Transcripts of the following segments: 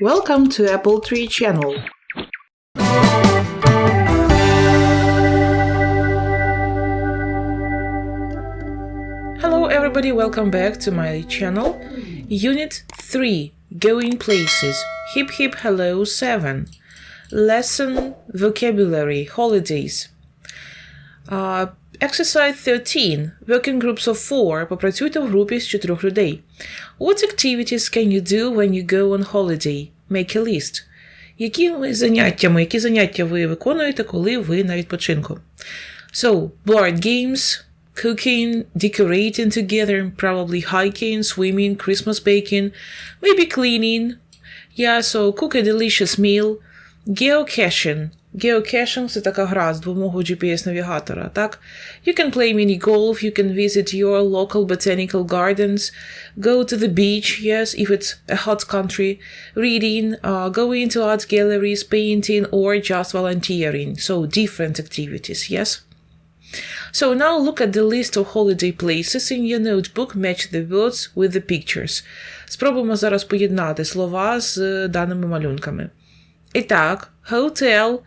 Welcome to Apple Tree channel. Hello everybody, welcome back to my channel. Unit 3 Going Places. Hip hip hello 7. Lesson Vocabulary Holidays. Uh, exercise 13. Working groups of 4. Попрацюйте в групі з 4 людей. What activities can you do when you go on holiday? Make a list. Якими заняттями, які заняття ви виконуєте, коли ви на відпочинку? So, board games, cooking, decorating together, probably hiking, swimming, Christmas baking, maybe cleaning. Yeah, so cook a delicious meal. Geocaching. Geocaching – це така гра з допомогою GPS-навігатора, так? You can play mini-golf, you can visit your local botanical gardens, go to the beach, yes, if it's a hot country, reading, uh, going to art galleries, painting, or just volunteering. So different activities, yes? So now look at the list of holiday places in your notebook, match the words with the pictures. Спробуємо зараз поєднати слова з даними малюнками. І так, hotel,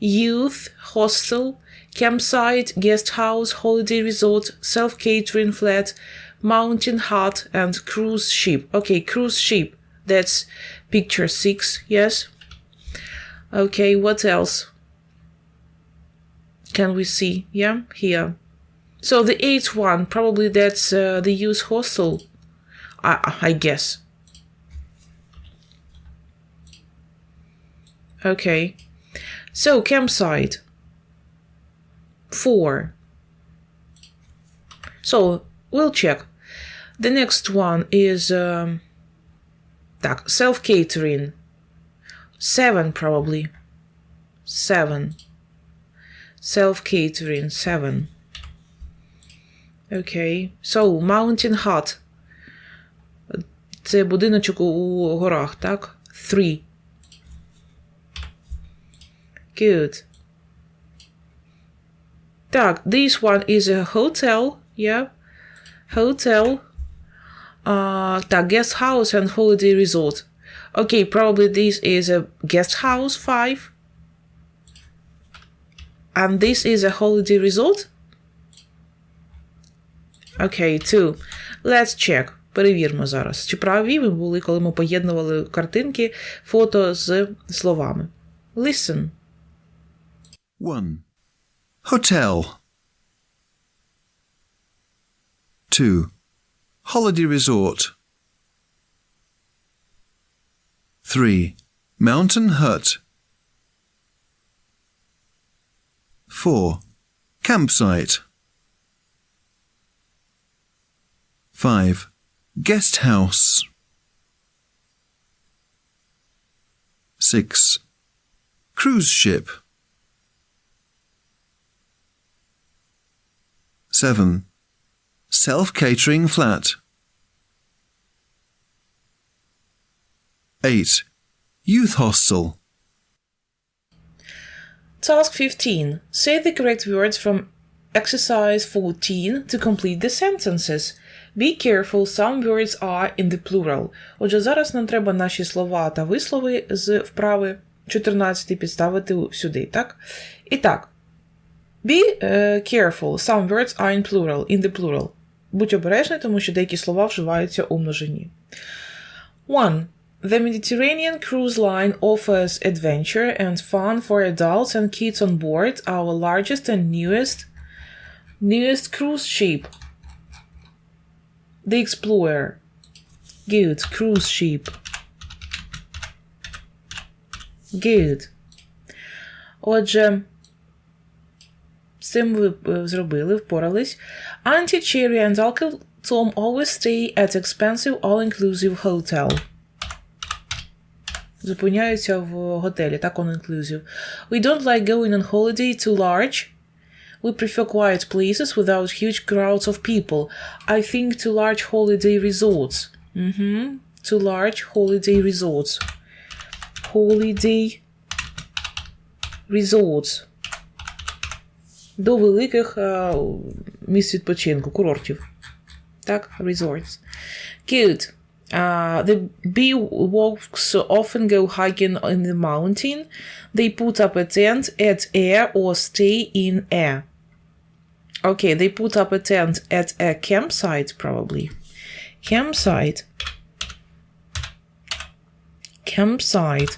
youth, hostel, campsite, guest house, holiday resort, self-catering flat, mountain hut, and cruise ship. Okay, cruise ship. That's picture six, yes? Okay, what else? Can we see? Yeah, here. So the eighth one, probably that's uh, the youth hostel, I, I guess. Okay. So campsite. Four. So we'll check. The next one is um, так, self-catering. Seven probably. Seven. Self-catering. Seven. Okay. So mountain hut. Це будиночок у горах, так? Three. Good. Так, this one is a hotel, yeah. Hotel. Uh, так, guest house and holiday resort. Okay, probably this is a guest house, five. And this is a holiday resort? Okay, two. Let's check. Перевіримо зараз, чи праві ми були, коли ми поєднували картинки, фото з словами. Listen. 1. Hotel. 2. Holiday resort. 3. Mountain hut. 4. Campsite. 5. Guest house. 6. Cruise ship. 7. Self catering flat. 8. Youth hostel. Task 15. Say the correct words from exercise 14 to complete the sentences. Be careful, some words are in the plural. Отже, зараз нам треба наші слова та вислови з вправи 14 підставити сюди, так? І так. Be uh, careful, some words are in plural, in the plural. Будь обережний, тому що деякі слова вживаються у множині. 1. The Mediterranean cruise line offers adventure and fun for adults and kids on board our largest and newest newest cruise ship. The Explorer. Good. Cruise ship. Good. Отже, з цим ви е, зробили, впорались. Auntie Cherry and Uncle Tom always stay at expensive all-inclusive hotel. Зупиняються в готелі, так, all-inclusive. We don't like going on holiday too large. We prefer quiet places without huge crowds of people. I think to large holiday resorts. Mm-hmm. To large holiday resorts. Holiday resorts. До великих е, місць відпочинку, курортів. Так, resorts. Good. Uh, the Beewalks often go hiking in the mountain. They put up a tent at a or stay in a. Okay, they put up a tent at a campsite, probably. Campsite. Campsite.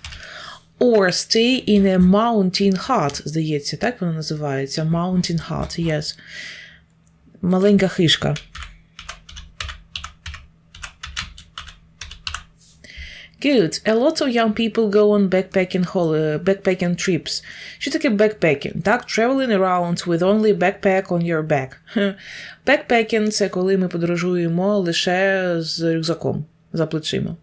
Or stay in a mountain hut, здається, так воно називається. Mountain hut, yes. Маленька хишка. Good. A lot of young people go on backpacking hol- uh, backpacking trips. Що таке backpacking? Так, traveling around with only backpack on your back. Backpacking – це коли ми подорожуємо лише з рюкзаком за плечима.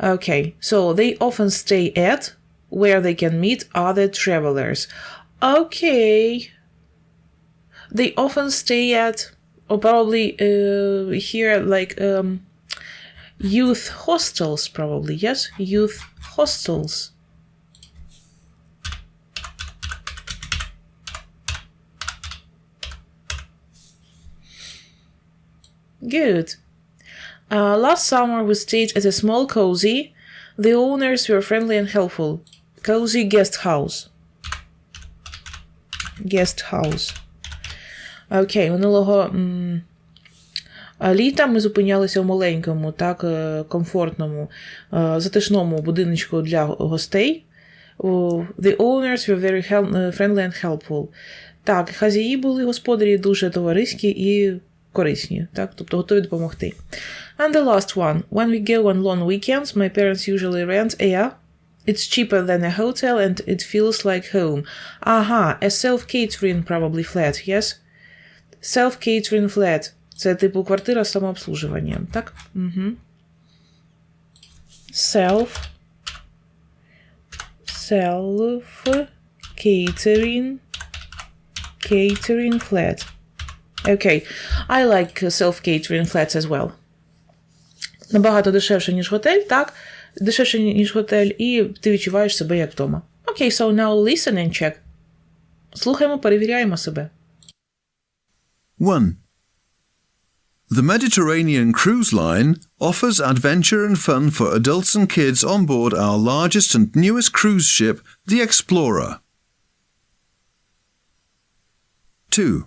Okay, so they often stay at where they can meet other travelers. Okay. They often stay at, or probably uh, here, like um, youth hostels, probably, yes? Youth hostels. Good. Uh, last summer we stayed at a small cozy. The owners were friendly and helpful. Cozy guest house. Guest house. Окей, минулого м, літа ми зупинялися в маленькому, так, е, комфортному, е, затишному будиночку для гостей. The owners were very е, friendly and helpful. Так, хазяї були господарі дуже товариські і корисні, так, тобто готові допомогти. And the last one. When we go on long weekends, my parents usually rent a It's cheaper than a hotel and it feels like home. Ага, a self-catering probably flat, yes? Self-catering flat. Це типу квартира з самообслужуванням, так? Угу. Self. Self-catering. Catering flat. Okay. I like self-catering flats as well. Набагато дешевше, ніж готель, так? Дешевше, ніж готель, і ти відчуваєш себе як вдома. Окей, okay, so now listen and check. Слухаємо, перевіряємо себе. 1. The Mediterranean Cruise Line offers adventure and fun for adults and kids on board our largest and newest cruise ship, the Explorer. 2.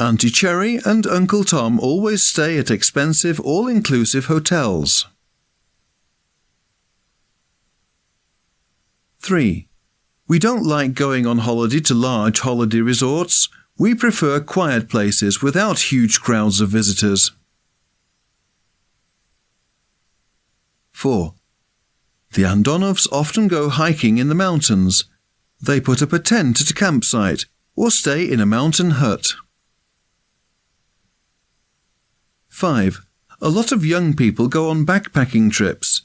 Auntie Cherry and Uncle Tom always stay at expensive all inclusive hotels. 3. We don't like going on holiday to large holiday resorts. We prefer quiet places without huge crowds of visitors. 4. The Andonovs often go hiking in the mountains. They put up a tent at a campsite or stay in a mountain hut. 5. A lot of young people go on backpacking trips.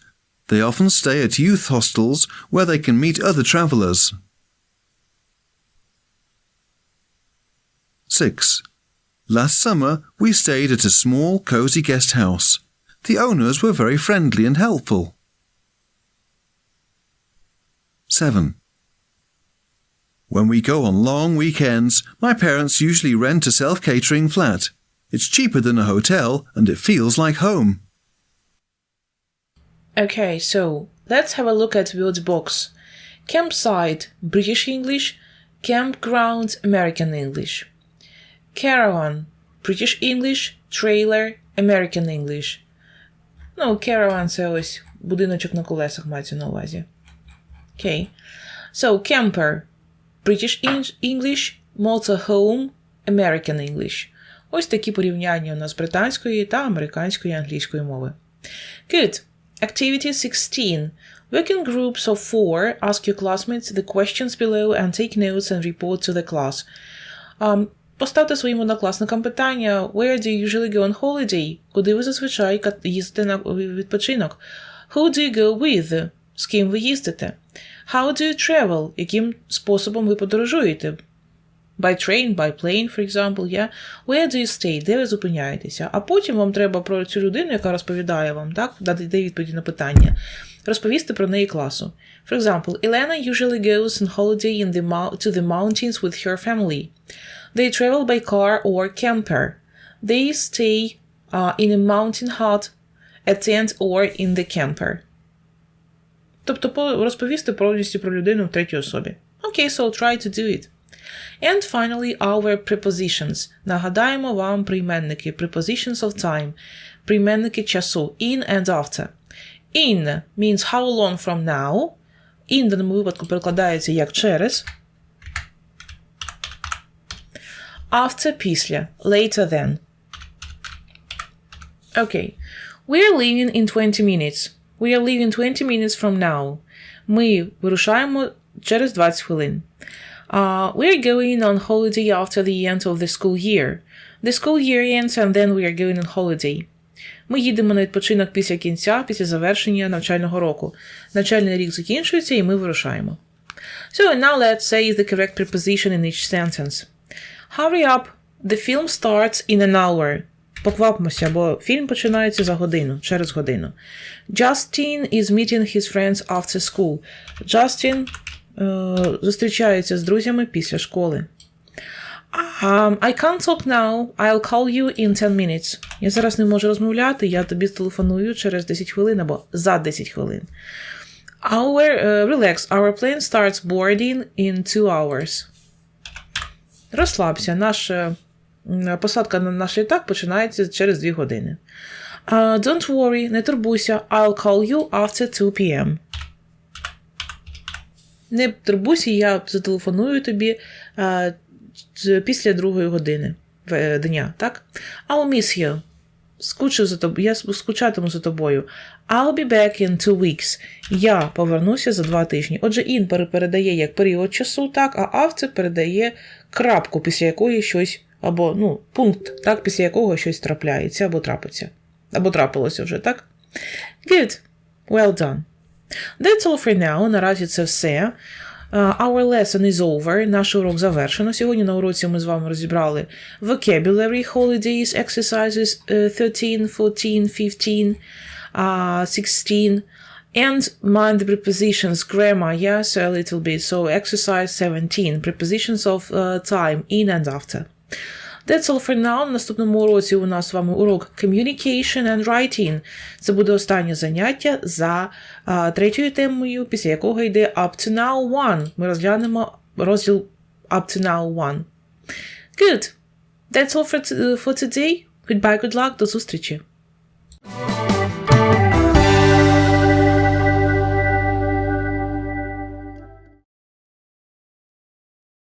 They often stay at youth hostels where they can meet other travellers. 6. Last summer we stayed at a small cosy guest house. The owners were very friendly and helpful. 7. When we go on long weekends, my parents usually rent a self catering flat. It's cheaper than a hotel and it feels like home. Okay, so let's have a look at word box. Campsite, British English. Campground, American English. Caravan, British English. Trailer, American English. Ну, caravan це ось будиночок на колесах мається на увазі. Okay. So, camper, British English. Motorhome, American English. Ось такі порівняння у нас британської та американської англійської мови. Good. Activity 16. Work in groups of four. Ask your classmates the questions below and take notes and report to the class. Um, поставте своїм однокласникам питання Where do you usually go on holiday? Куди ви зазвичай їздите на відпочинок? Who do you go with? З ким ви їздите? How do you travel? Яким способом ви подорожуєте? By train, by plane, for example, yeah? Where do you stay? Де ви зупиняєтеся? А потім вам треба про цю людину, яка розповідає вам, так, дати відповіді на питання, розповісти про неї класу. For example, Elena usually goes on holiday in the to the mountains with her family. They travel by car or camper. They stay uh, in a mountain hut a tent or in the camper. Тобто по- розповісти повністю про людину в третій особі. Окей, so I'll try to do it. And finally, our prepositions. Нагадаємо вам прийменники. Prepositions of time. Прийменники часу. In and after. In means how long from now. In в даному випадку перекладається як через. After після. Later than. Okay. We're leaving in 20 minutes. We are leaving 20 minutes from now. Ми вирушаємо через 20 хвилин. Uh, we are going on holiday after the end of the school year. The school year ends and then we are going on holiday. Ми їдемо на відпочинок після кінця, після завершення навчального року. Навчальний рік закінчується і ми вирушаємо. So and now let's say the correct preposition in each sentence. Hurry up. The film starts in an hour. Поквапмося, бо фільм починається за годину, через годину. Justin is meeting his friends after school. Justin е, зустрічається з друзями після школи. Um, I can't talk now. I'll call you in 10 minutes. Я зараз не можу розмовляти, я тобі телефоную через 10 хвилин або за 10 хвилин. Our, uh, relax, our plane starts boarding in 2 hours. Розслабся, наша посадка на наш літак починається через 2 години. Uh, don't worry, не турбуйся. I'll call you after 2 p.m. Не турбуйся, я зателефоную тобі з- після другої години е, дня, так? I'll miss you. Скучу за тобою. Я скучатиму за тобою. I'll be back in two weeks. Я повернуся за два тижні. Отже, in передає як період часу, так, а after передає крапку, після якої щось, або ну, пункт, так, після якого щось трапляється або трапиться. Або трапилося вже, так? Good. Well done. That's all for now. Наразі це все. Uh, our lesson is over. Наш урок завершено. Сьогодні на уроці ми з вами розібрали vocabulary, holidays, exercises uh, 13, 14, 15, uh, 16, and mind the prepositions, grammar, yes, a little bit. So exercise 17, prepositions of uh, time, in and after. That's all for now. На наступному уроці у нас з вами урок Communication and Writing. Це буде останнє заняття за а, третьою темою, після якого йде Up to Now One. Ми розглянемо розділ Up to Now One. Good. That's all for, t- for today. Goodbye, good luck. До зустрічі.